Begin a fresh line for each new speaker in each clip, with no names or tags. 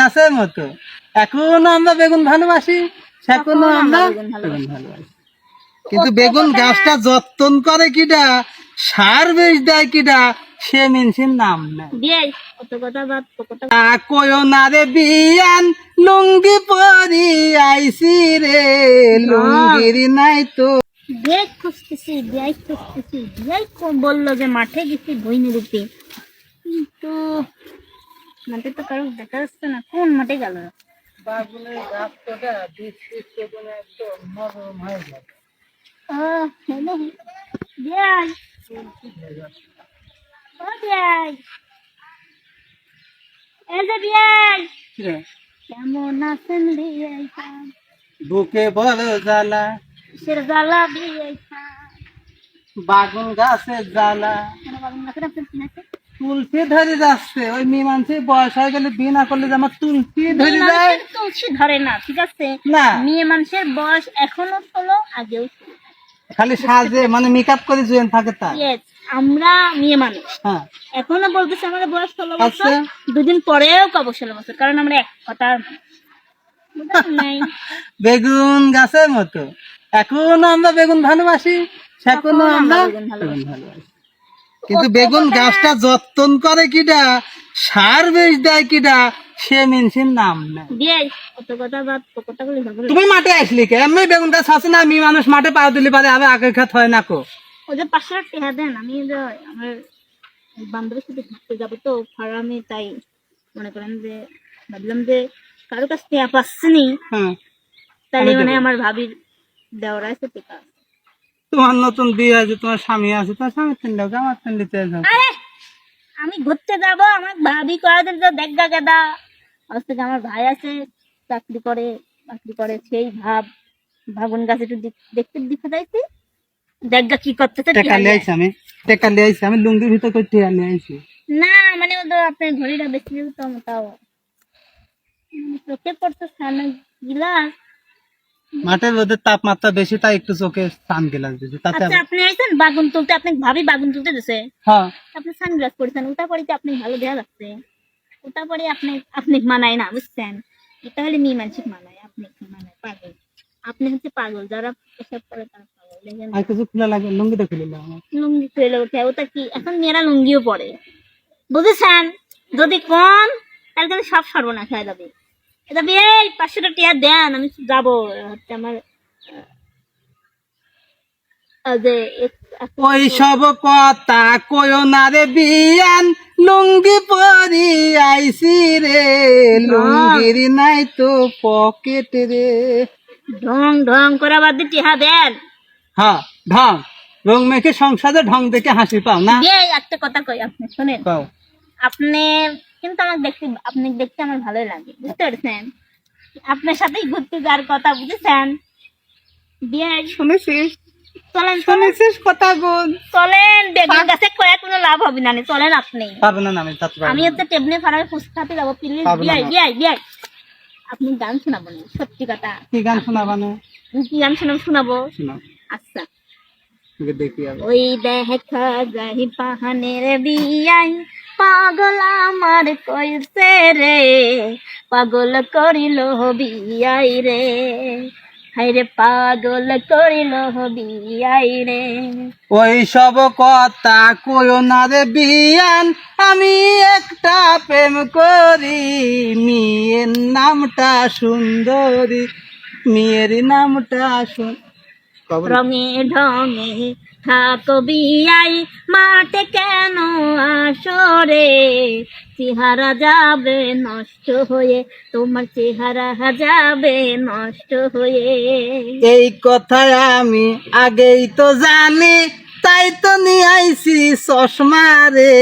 গাছের মতো। এখনও আমরা বেগুন ভালোবাসি
এখনও
আমরা
বেগুন ভালোবাসি।
কিন্তু বেগুন গাছটা যত্ন করে কিডা সার বেশ দেয় কিডা সে মিনসির নাম কয়ো না রে বিয়ান লুঙ্গি পরি আইসি রে লুঙ্গির নাই তো।
খুঁজতেছি খুঁজতেছি বলল যে মাঠে গেছি বইনি রূপে। কিন্তু মাঠে তো কারও দেখা যাচ্ছে না কোন মাঠে গেল
বাগুনের গাছ তোটা বীজ ফিজ একদম নরম হয়ে যাবে
আহ, হ্যালো বিয়াই। ও বিয়াই। এই যে বিয়াই কেমন আছেন বিয়াই
বুকে বড় জ্বালা।
কিসের জ্বালা বিয়াই
বাগুন গাছের জ্বালা।
কেন বাবুর আপনার
তুলসি ধরে যাচ্ছে। ওই মীমাংসে বয়স হয়ে গেলে বিনা করলে যে আমার তুলসি ধরে যায়।
তুলসী ধরে না ঠিক আছে?
না।
মেয়ে মানুষের বয়স এখনও ষোলো আগেও
খালি সাজে মানে মেকআপ করে জুয়েন থাকে
আমরা মেয়ে মানুষ
হ্যাঁ।
এখনও বলতেছে আমাদের বয়স ষোলো বছর।
আচ্ছা।
দুদিন পরেও কব ষোলো বছর কারণ আমরা এক কথা
বেগুন গাছের মতো। এখনও আমরা বেগুন ভালোবাসি আমরা
আমরা বেগুন ভালোবাসি।
কিন্তু বেগুন গাছটা যত্ন করে কিডা? সার বেশ দেয় কিডা? সে মিনসির নাম তুমি মাঠে আসলি কে? এমনি বেগুন গাছ আছে না? আমি মানুষ মাঠে পা দিলি পারে আবার আগে খাত হয় না কো?
ওই যে পাঁচশো টাকা দেন আমি আমার বান্ধবীর সাথে ঘুরতে যাব তো ফার্মে তাই মনে করেন যে ভাবলাম যে কারও কাছ থেকে পাচ্ছি নি।
হ্যাঁ।
তাহলে মানে। আমার ভাবির দেওয়ার আছে টিকা
তোমার নতুন বিয়ে আছে তোমার স্বামী আছে তোমার স্বামীর তিন লোক আমার তিন দিতে যাও।
আরে আমি ঘুরতে যাব আমার ভাবি কয়েকদিন তো দেখা গেদা। আজ থেকে আমার ভাই আছে চাকরি করে চাকরি করে সেই ভাব ভাবন গাছ একটু দেখতে দিতে যাইছি দেখা কি করতেছে
টেকা আইছি আমি টেকা লিয়ে আইছি আমি লুঙ্গির ভিতর করে টেকা লিয়ে আইছি।
না মানে ও তো আপনার ঘড়িটা বেশি তো তাও চোখে পড়ছে সামনে গিলাস।
মাঠের রোদের তাপমাত্রা বেশি তাই একটু চোখে সান গেলাস দিয়েছে তাতে
আচ্ছা আপনি আইছেন বাগুন তুলতে? আপনি ভাবি বাগুন তুলতে দিছে
হ্যাঁ।
আপনি সানগ্লাস পরেছেন ওটা পরে কি আপনি ভালো দেওয়া যাচ্ছে ওটা পরে আপনি আপনি মানায় না বুঝছেন? এটা হলে মেয়ে মানসিক মানায় আপনি মানায়? পাগল। আপনি হচ্ছে পাগল যারা এসব করে তারা পাগল দেখেন।
আর কিছু খোলা লাগে লুঙ্গিটা খুলে নাও।
লুঙ্গি খুলে ওঠে ওটা কি? এখন মেয়েরা লুঙ্গিও পরে। বুঝেছেন? যদি কম তাহলে সব সর্বনাশ হয়ে যাবে। এটা টিয়া দেন আমি যাব। হচ্ছে আমার
ওই সব কথা কয়ো না রে বিয়ান লুঙ্গি পরি আইছি রে। লুঙ্গির নাই তো পকেট রে।
ঢং ঢং করে বাদ দিয়ে টিহা দেন।
হ্যাঁ ঢং। রং মেখে সংসারে ঢং দেখে হাসি পাও না?
একটা কথা কই আপনি শুনেন। আপনি কিন্তু আমার দেখতে আপনি দেখতে আমার ভালোই লাগে বুঝতে পারছেন? আপনার সাথেই ঘুরতে যাওয়ার কথা বুঝেছেন? বিয়ে
শুনেছিস
চলেন চলেন।
শুনেছিস কথা গুন
চলেন বেগুন গাছে কয়ে কোনো লাভ হবে না নে, চলেন আপনি।
পারবে না না আমি তাতে
আমি হচ্ছে টেবনে ফারামে ফুসকাতে যাব প্লিজ বিয়াই বিয়াই বিয়াই। আপনি গান শোনাবো সত্যি কথা।
কি গান শোনাবা না?
আমি কি গান শোনাবো শোনাবো? আচ্ছা।
দেখি
ওই দেখা যাই পাহানের বিয়াই পাগল আমার কইছে রে পাগল করিল বিয়াই রে। হাইরে পাগল করিল বিয়াই রে।
ওই সব কথা কয়ো না রে বিয়ান আমি একটা প্রেম করি মেয়ের নামটা সুন্দরী মেয়ের নামটা সুন
রঙে ঢঙে থাকো বিয়াই মাঠে কেন আসরে চেহারা যাবে নষ্ট হয়ে, তোমার চেহারা যাবে নষ্ট হয়ে।
এই কথায় আমি আগেই তো জানি, তাই তো নিয়ে আইছি চশমা রে।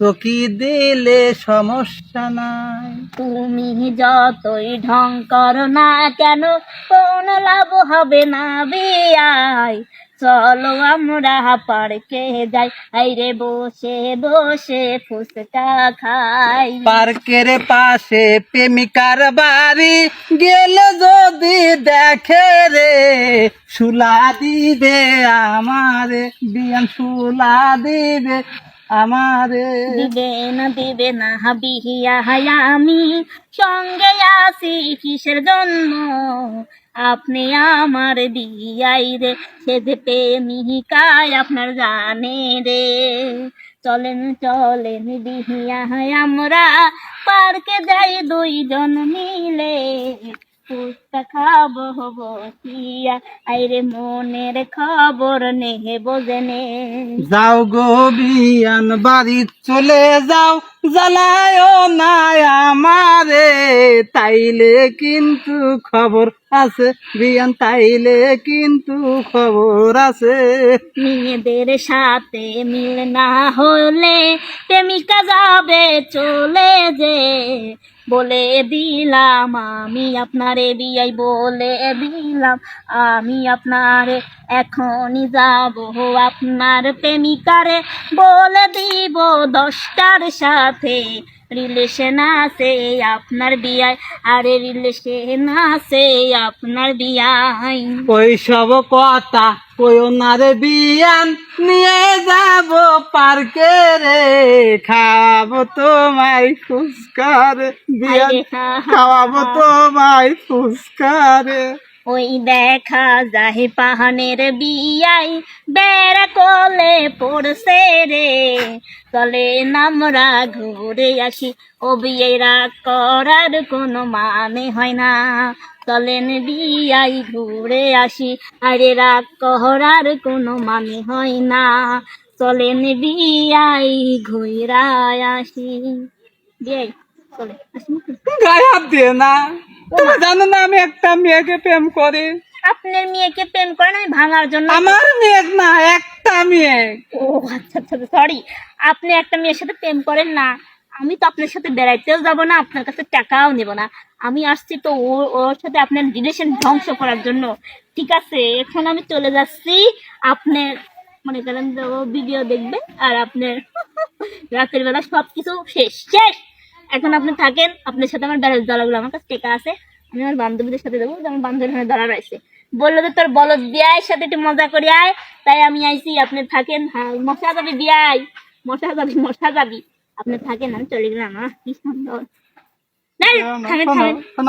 চকি দিলে সমস্যা নাই।
তুমি যতই ঢং করো না কেন, কোন লাভ হবে না বিয়াই চলো আমরা পার্কে যাই আইরে বসে বসে ফুচকা খাই।
পার্কের পাশে প্রেমিকার বাড়ি, গেল যদি দেখে রে, সুলা দিবে আমারে, বিয়ান সুলা দিবে। আমারে।
দিবে না দিবে না হায়া আমি। সঙ্গে আসি কিসের জন্য? আপনি আমার বিয়াই রে, সে যে প্রেমিকায় আপনার জানে রে। চলেন চলেন বিহিয়া হায় আমরা, পার্কে যাই দুইজন মিলে। ফুচকা হব কিয়া? আইরে মনের খবর নেহে বোঝেনে।
যাও গো বিয়ান বাড়ি চলে যাও। জ্বালায় না আমারে। তাইলে কিন্তু খবর আছে, বিয়ান, তাইলে কিন্তু খবর আছে।
মেয়েদের সাথে মিল না হলে প্রেমিকা যাবে চলে যে। বলে দিলাম, আমি আপনারে বিয়াই বলে দিলাম, আমি আপনারে এখনই যাব। আপনার প্রেমিকারে বলে দিব দশটার সাথে। রিলেশন আছে আপনার বিয়ায়। আরে রিলেশন আছে আপনার বিয়ায়।
ওই সব কথা কইও না রে বিয়ান নিয়ে যাব পার্কে রে খাওয়াবো তোমায় ফুচকা রে। বিয়ান খাওয়াবো তোমায় ফুচকা রে।
ওই দেখা যায় পাহানের বিয়াই, বেড়া কলে পড়ছে রে। চলে নামরা ঘুরে আসি, ও বিয়ে রাগ করার কোনো মানে হয় না। চলেন বিয়াই ঘুরে আসি, আরে রাগ করার কোনো মানে হয় না। চলেন বিয়াই ঘুরা আসি। বিয়াই, চলে আসি
দিয়ে না। তুমি জানো না আমি একটা মেয়েকে প্রেম করি?
আপনার মেয়েকে প্রেম করেন আমি ভাঙার জন্য
আমার মেয়ে না একটা মেয়ে।
ও আচ্ছা আচ্ছা সরি আপনি একটা মেয়ের সাথে প্রেম করেন না আমি তো আপনার সাথে বেড়াইতেও যাব না আপনার কাছে টাকাও নেব না। আমি আসছি তো ও- ওর সাথে আপনার রিলেশন ধ্বংস করার জন্য। ঠিক আছে এখন আমি চলে যাচ্ছি। আপনার মনে করেন যে ও ভিডিও দেখবে আর আপনার রাতের বেলা সব কিছু শেষ শেষ। এখন আপনি থাকেন আপনার সাথে আমার বেড়াতে যাওয়া লাগল আমার কাছে টাকা আছে। আমি আমার বান্ধবীদের সাথে দেবো যে আমার বান্ধবীর দাঁড়া রয়েছে। বলল যে তোর বলদ বিয়ায় সাথে একটু মজা করি আয় তাই আমি আইছি আপনি থাকেন। হ্যাঁ মশা যাবি বিয়াই মশা যাবি মশা যাবি। আপনি থাকেন আমি চলে গেলাম কি সুন্দর।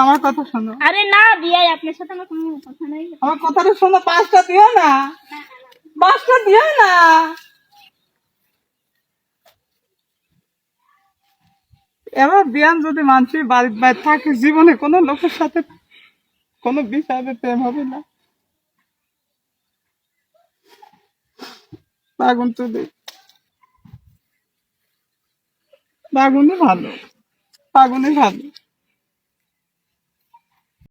আমার কথা শোনো।
আরে না বিয়াই আপনার সাথে আমার কোনো কথা নাই।
আমার কথাটা শোনো পাঁচটা দিও না। পাঁচটা দিও না। এবার বিয়ান যদি মানছি বাড়ির বাইরে থাকে, জীবনে কোনো লোকের সাথে কোনো বিষয়ে প্রেম হবে না। বাগুন তো দেখুন ভালো। বাগুনই ভালো।